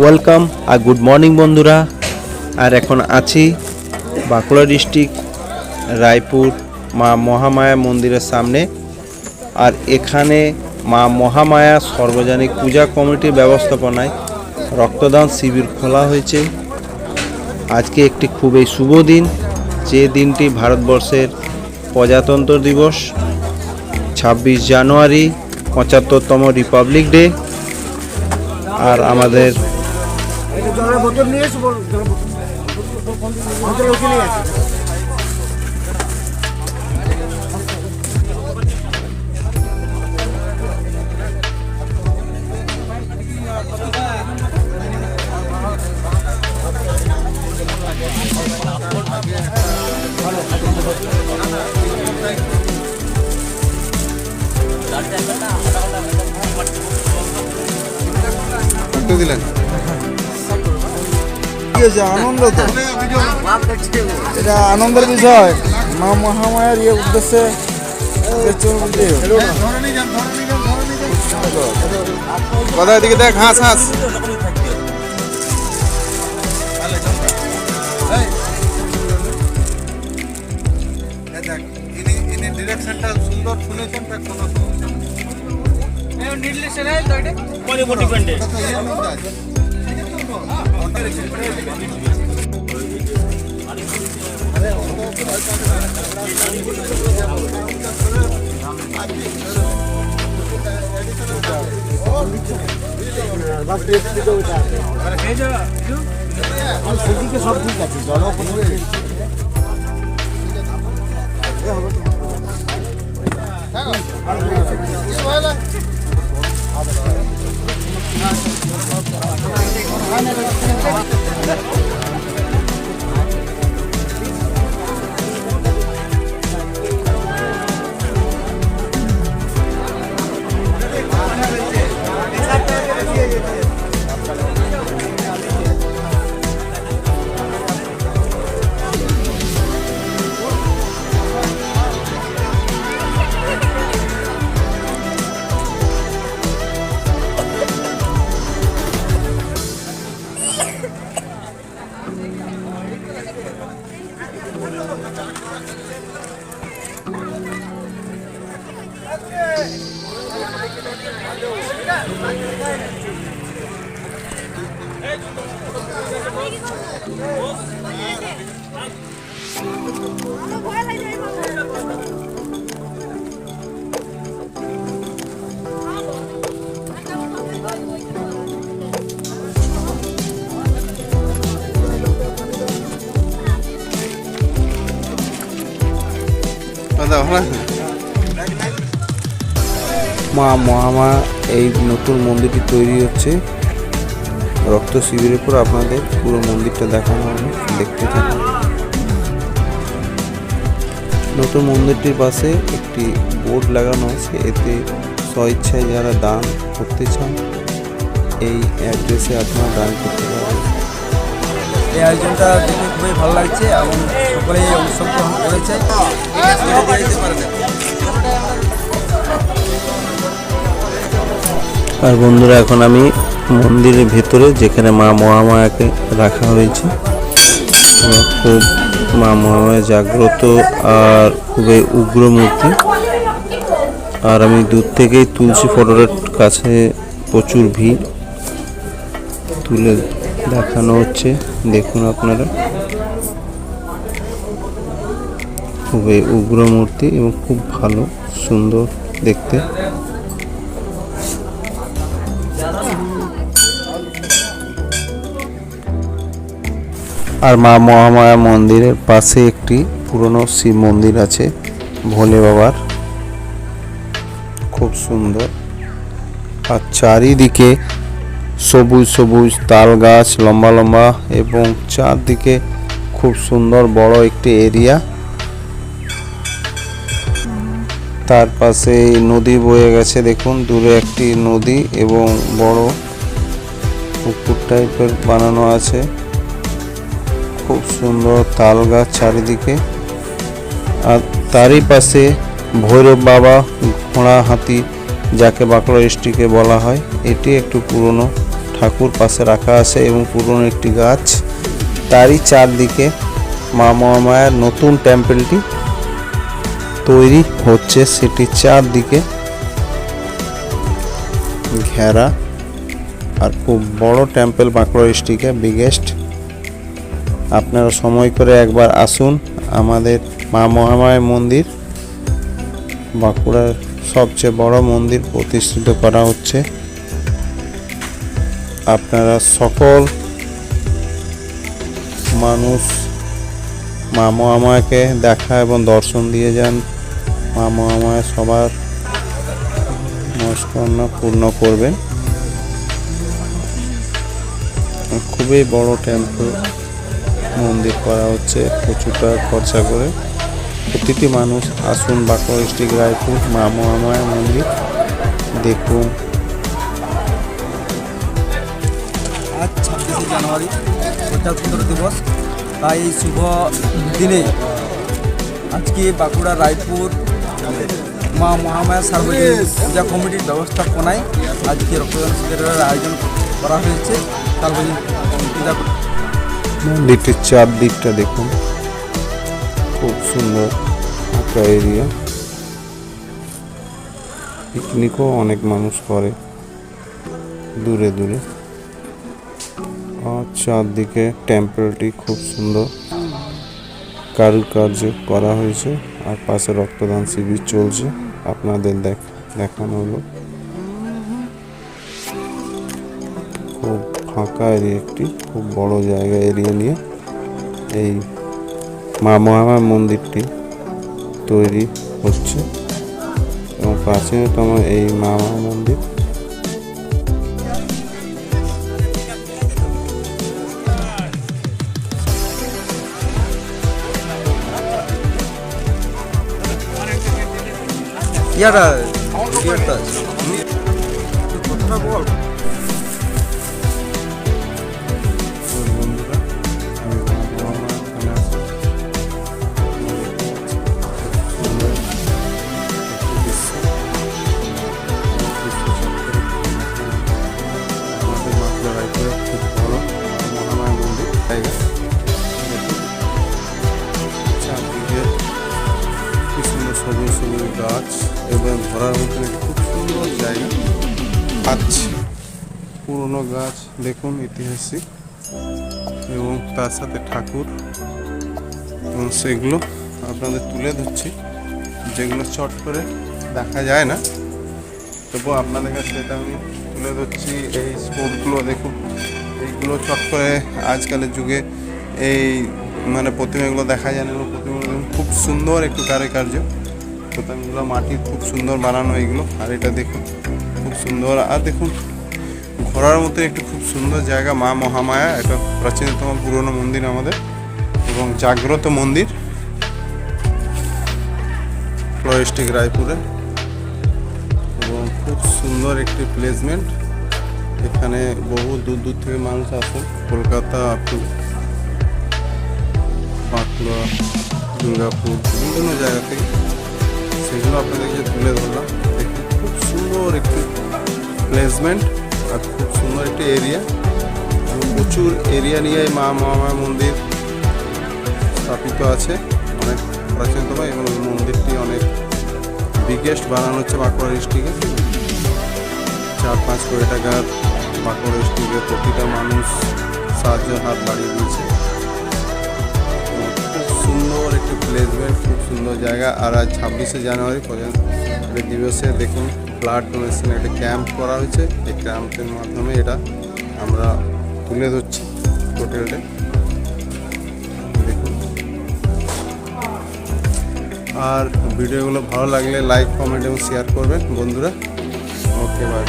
Welcome আর good morning বন্ধুরা। আর এখন আছি বাঁকুড়া ডিস্ট্রিক্ট রায়পুর, মা মহামায়া মন্দিরের সামনে। আর এখানে মা মহামায়া সর্বজনিক পূজা কমিটির ব্যবস্থাপনায় রক্তদান শিবির খোলা হয়েছে। আজকে একটি খুবই শুভ দিন, যে দিনটি ভারতবর্ষের প্রজাতন্ত্র দিবস, ছাব্বিশ জানুয়ারি, পঁচাত্তরতম রিপাবলিক ডে। আর আমাদের জলের বোতল নিয়ে এসো জলের। দিলেন হয়েছে, আনন্দ তো। এটা আনন্দের বিষয়। মা মহামায়ার ইয়ে উদ্দেশ্যে কথা এদিকে দেখ। হাঁস হাঁস। ডিরেকশনটা সুন্দর শুনেছেন তার কোনো সমস্যা সেদিকে সব ঠিক আছে জল দাদা ভালো মা, মহামা, এই নতুন মন্দিরটি তৈরি হচ্ছে। রক্ত শিবিরের পর আপনাদের পুরো মন্দিরটা দেখানো হবে, দেখতে থাকুন। নতুন মন্দিরটির পাশে একটি বোর্ড লাগানো আছে, এতে স্বইচ্ছায় যারা দান করতে চান, এই অ্যাড্রেসে আপনারা দান করতে পারেন এই আয়োজনটা দেখে খুবই ভালো লাগছে, এবং সকলেই অংশগ্রহণ করেছে আর বন্ধুরা, এখন আমি মন্দিরের ভেতরে, যেখানে মা মহামায়াকে রাখা হয়েছে। খুব মা মহামায়া জাগ্রত আর খুবই উগ্র মূর্তি। আর আমি দূর থেকেই তুলসী ফটোটার কাছে প্রচুর ভিড় তুলে দেখানো হচ্ছে। দেখুন আপনারা। খুবই উগ্র মূর্তি এবং খুব ভালো, সুন্দর দেখতে। আর মা মহামায়া মন্দিরের পাশে একটি পুরনো শিব মন্দির আছে, ভোলে বাবার। খুব সুন্দর। আর চারিদিকে সবুজ সবুজ তাল গাছ, লম্বা লম্বা এবং চারদিকে খুব সুন্দর বড় একটি এরিয়া। তার পাশে নদী বয়ে গেছে, দেখুন। দূরে একটি নদী এবং বড় পুকুর টাইপের বানানো আছে। খুব সুন্দর তাল গাছ চারিদিকে। আর তারই পাশে ভৈরব বাবা ঘোড়া হাতি, যাকে বাঁকুড়া ডিস্ট্রিক্টে বলা হয়, এটি একটু পুরনো। ঠাকুর পাশে রাখা আছে এবং পুরনো একটি গাছ। তারই চারদিকে মা মহামায়ার নতুন টেম্পলটি তৈরি হচ্ছে। সেটি চারদিকে ঘেরা আর খুব বড় টেম্পল বাঁকুড়া ডিস্ট্রিক্টে, বিগেস্ট আপনারা সময় করে একবার আসুন আমাদের মা মহামায়া মন্দির। বাঁকুড়ার সবচেয়ে বড় মন্দির প্রতিষ্ঠিত করা হচ্ছে। আপনারা সকল মানুষ মা মহামায়াকে দেখা এবং দর্শন দিয়ে যান। মা মহামায়া সবার মনস্কামনা পূর্ণ করবেন। খুবই বড় টেম্পল মন্দির করা হচ্ছে প্রচুর টাকা খরচা করে। প্রতিটি মানুষ আসুন, বাঁকুড়া ডিস্ট্রিক্ট, রায়পুর, মা মহামায়া মন্দির দেখুন। আজ ছাব্বিশে জানুয়ারি প্রজাতন্ত্র দিবস। তাই এই শুভ দিনে আজকে বাঁকুড়া, রায়পুর, মা মহামায়া সার্বজনীন পূজা কমিটির ব্যবস্থাপনায় আজকে রক্তদান শিবিরের আয়োজন করা হয়েছে। সার্বজনীন পূজা মন্দিরটির চারদিকটা দেখুন। খুব সুন্দর একটা এরিয়া পিকনিকও অনেক মানুষ করে দূরে দূরে। আর চারদিকে টেম্পলটি খুব সুন্দর। কারুকার্য করা হয়েছে। আর পাশে রক্তদান শিবির চলছে। আপনাদের দেখ দেখানো হলো। ফাঁকা এরিয়া একটি, খুব বড় জায়গা এরিয়া নিয়ে এই মা মহামায়া মন্দিরটি তৈরি হচ্ছে। এবং প্রাচীনতম এই মা মন্দির ইয়ারা পাচ্ছি পুরনো গাছ দেখুন ঐতিহাসিক এবং তার সাথে ঠাকুর এবং সেগুলো আপনাদের তুলে ধরছি। যেগুলো চট করে দেখা যায় না তবুও আপনাদের কাছে এটা আমি তুলে ধরছি। এই স্পোর্টগুলো দেখুন, এইগুলো চট করে আজকালের যুগে এই মানে প্রতিমাগুলো দেখা যায় না প্রতিমাগুলো খুব সুন্দর একটু কারুকার্য। প্রতিমাগুলো মাটির খুব সুন্দর বানানো এইগুলো, আর এটা দেখুন। খুব সুন্দর। আর দেখুন, ঘোরার মতো একটি খুব সুন্দর জায়গা, মা মহামায়া। এটা প্রাচীনতম পুরনো মন্দির আমাদের এবং জাগ্রত মন্দির। ডিস্ট্রিক্ট রায়পুরে। এবং খুব সুন্দর একটি প্লেসমেন্ট। এখানে বহু দূর দূর থেকে মানুষ আসে কলকাতা বাঁকুড়া, দুর্গাপুর, বিভিন্ন জায়গা থেকে সেগুলো আপনাদেরকে তুলে ধরলাম। খুব সুন্দর একটি প্লেসমেন্ট আর খুব সুন্দর একটি এরিয়া প্রচুর এরিয়া নিয়ে মা মহামায়া মন্দির স্থাপিত আছে। অনেক প্রাচীনতম এবং মন্দিরটি অনেক বিগেস্ট বানানো হচ্ছে বাঁকুড়া ডিস্ট্রিক্টে চার পাঁচ কোটি টাকার বাঁকুড়া ডিস্ট্রিক্টে প্রতিটা মানুষ সাহায্য, হাত বাড়িয়ে দিয়েছে। খুব সুন্দর একটি প্লেসমেন্ট খুব সুন্দর জায়গা। আর আজ ছাব্বিশে জানুয়ারি প্রজাতন্ত্র দিবসে দেখুন। ব্লাড ডোনেশনের একটা ক্যাম্প করা হয়েছে। এই ক্যাম্পের মাধ্যমে এটা আমরা তুলে ধরছি দেখুন। আর ভিডিওগুলো ভালো লাগলে লাইক কমেন্ট এবং শেয়ার করবেন বন্ধুরা। Okay bye